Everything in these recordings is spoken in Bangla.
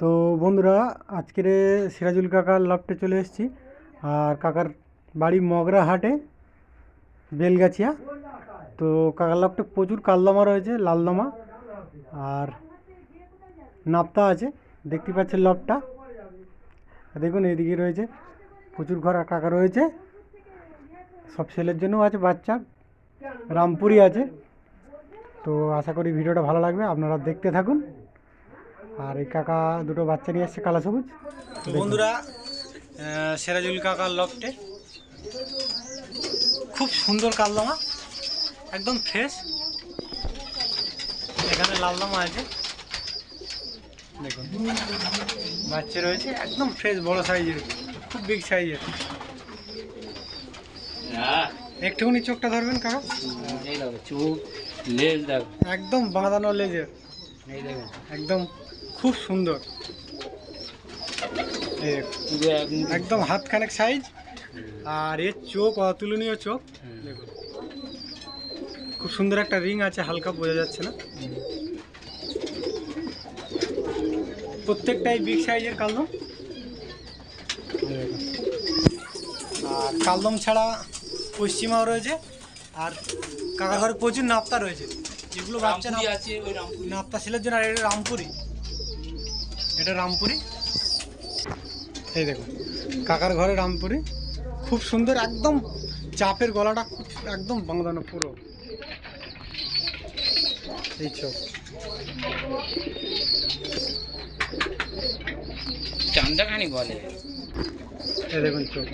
তো বন্ধুরা, আজকের সিরাজুল কাকার লফটে চলে এসেছি। আর কাকার বাড়ি মগরা হাটে, বেলগাছিয়া। তো কাকার লফটে প্রচুর কালদমা রয়েছে, লালদামা। আর নাপ্তা আছে, দেখতে পাচ্ছেন লফটা দেখুন, এদিকে রয়েছে, প্রচুর ঘর কাকা রয়েছে। সব ছেলের জন্যও আছে বাচ্চা রামপুরি আছে। তো আশা করি ভিডিওটা ভালো লাগবে, আপনারা দেখতে থাকুন। আর এই কাকা দুটো বাচ্চা নিয়ে এসছে কালা সবুজ। বন্ধুরা সেরাজুল কাকার লফটে খুব সুন্দর কালদামা একদম ফ্রেশ এখানে লালদামা আছে। দেখুন বাচ্চা রয়েছে একদম ফ্রেশ বড় সাইজের খুব বিগ সাইজের একটুখানি চোখটা ধরবেন কাকা। চোখ লেজ একদম বাঁধানো লেজের। একদম খুব সুন্দর। একদম হাত খানেক সাইজ আর এর চোখ অতুলনীয় চোখ। দেখুন খুব সুন্দর একটা রিং আছে হালকা বোঝা যাচ্ছে না। প্রত্যেকটাই বিগ সাইজের কালদম আর কালদম ছাড়া পশ্চিমাও রয়েছে আর কাকা ঘরে প্রচুর নাপ্তা রয়েছে। যেগুলো বাচ্চা নাপ্তা ছেলের জন্য আর এটা রামপুরি। এটা রামপুরি। এই দেখুন কাকার ঘরে রামপুরি। খুব সুন্দর একদম চাপের গলাটা খুব একদম বাঁধানো পুরো। এই চোখ। চান্দাখানি বলে। এই দেখুন চোখ।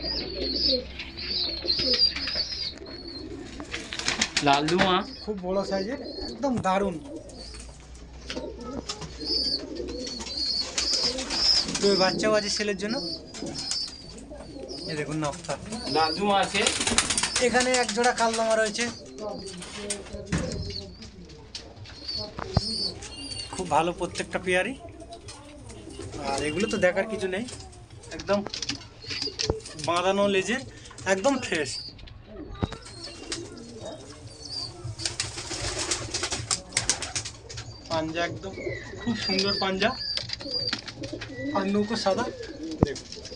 লাল দুমা খুব বড় সাইজের একদম দারুণ। তো এই বাচ্চাও আছে ছেলের জন্য? দেখুন লাল আছে। এখানে এক জোড়া কালদামা রয়েছে। খুব ভালো প্রত্যেকটা পেয়ারই। আর এগুলো তো দেখার কিছু নেই। একদম বাঁধানো লেজের একদম ফ্রেশ পাঞ্জা একদম খুব সুন্দর পাঞ্জা। আর নৌকো সাদা।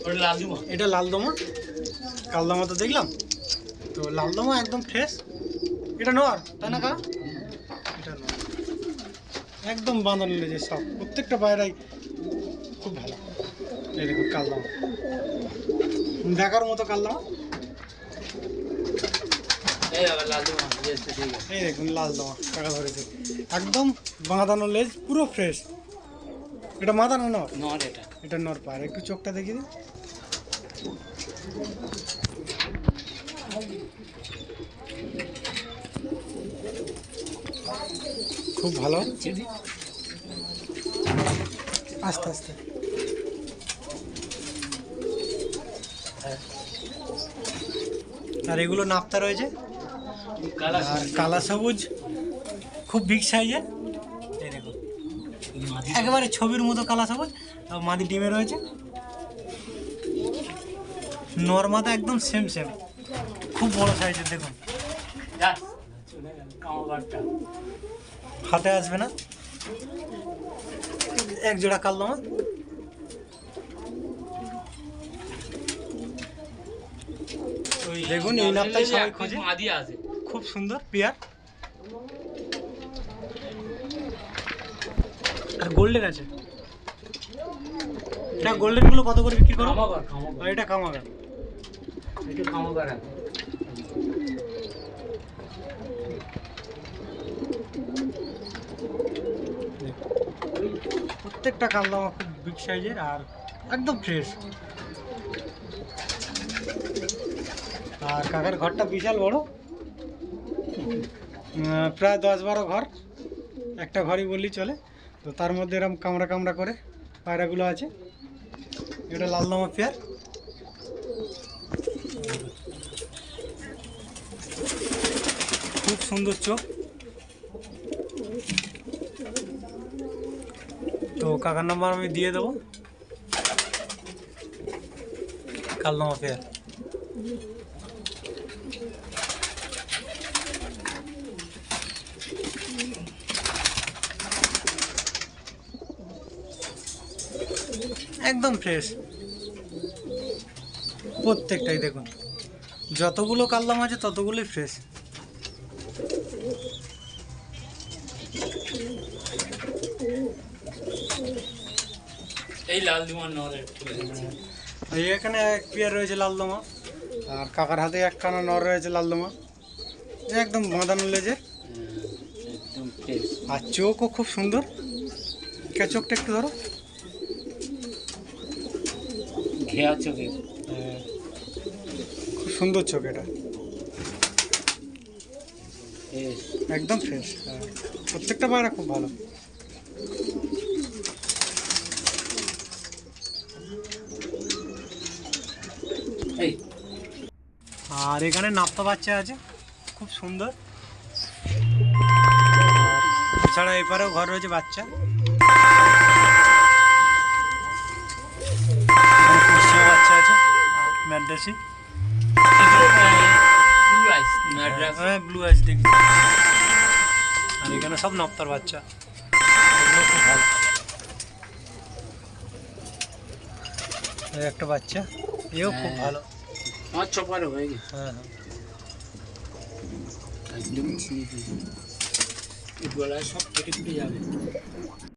দেখুন দুমা এটা লালদমা কালদমা তো দেখলাম। তো লালদমা একদম ফ্রেশ এটা নোয়ার তাই না কা এটা একদম বাঁধানো লেগে সব। প্রত্যেকটা বাইরাই খুব ভালো। এই দেখুন কালদমা দেখার মতো কালদমা এই দেখো লাল দুমা দেখুন টাকা ধরেছে। একদম বাঁধানো লেজ পুরো ফ্রেশ এটা মাদানো নর নট এটা। এটা নর পায় একটু চোখটা দেখিয়ে দিন খুব ভালো। আস্তে আস্তে। আর এগুলো নাপ্তা রয়েছে। কালা আর কালা সবুজ। খুব বিগ সাইজের মাদি একেবারে ছবির মতো কালা সবুজ মাদি ডিমে রয়েছে। নর্মাদা একদম সেম সেম খুব বড় সাইজের দেখুন। হাতে আসবে না। এক জোড়া কালদমা দেখুন এই সবাই খোঁজে। খুব সুন্দর পেয়ার। আর গোল্ডেন আছে। এটা গোল্ডেনগুলো কত করে বিক্রি করো? কামাগার কামাগার। এটা কামাগার। প্রত্যেকটা কালদামা খুব বিগ সাইজের আর একদম ফ্রেশ আর কাকার ঘরটা বিশাল বড়। প্রায় দশ বারো ঘর। একটা ঘরই বললেই চলে। তো তার মধ্যে এরকম কামড়া কামড়া করে পায়রাগুলো আছে। এটা লালদামা পেয়ার। খুব সুন্দর চোখ। তো কাকার নাম্বার আমি দিয়ে দেবো। কালনামা ফেয়ার একদম ফ্রেশ প্রত্যেকটাই দেখুন। যতগুলো কালদাম আছে ততগুলোই ফ্রেশ এই লাল দিমার এখানে এক পেয়ার রয়েছে লালদমা আর কাকার হাতে একখানা নর রয়েছে একদম বাঁধানো একদম আর চোখও খুব সুন্দর। কে চোখটা একটু ধরো। ঘেয়া চোখে হ্যাঁ। খুব সুন্দর চোখ এটা। একদম ফ্রেশ হ্যাঁ। প্রত্যেকটা পায়রা খুব ভালো। এই। আর এখানে নাপ্তা বাচ্চা আছে খুব সুন্দর। এছাড়া এপারেও ঘর রয়েছে বাচ্চা। আর ব্লু আইস হ্যাঁ ব্লু আইস দেখি আর এখানে সব নপ্তার বাচ্চা। খুব ভালো একটা বাচ্চা। এও খুব হ্যাঁ। ভালো। আমার চপারে হয়ে গেছে। হ্যাঁ। হ্যাঁ একদম গলায় সব কেটে কেটে যাবে।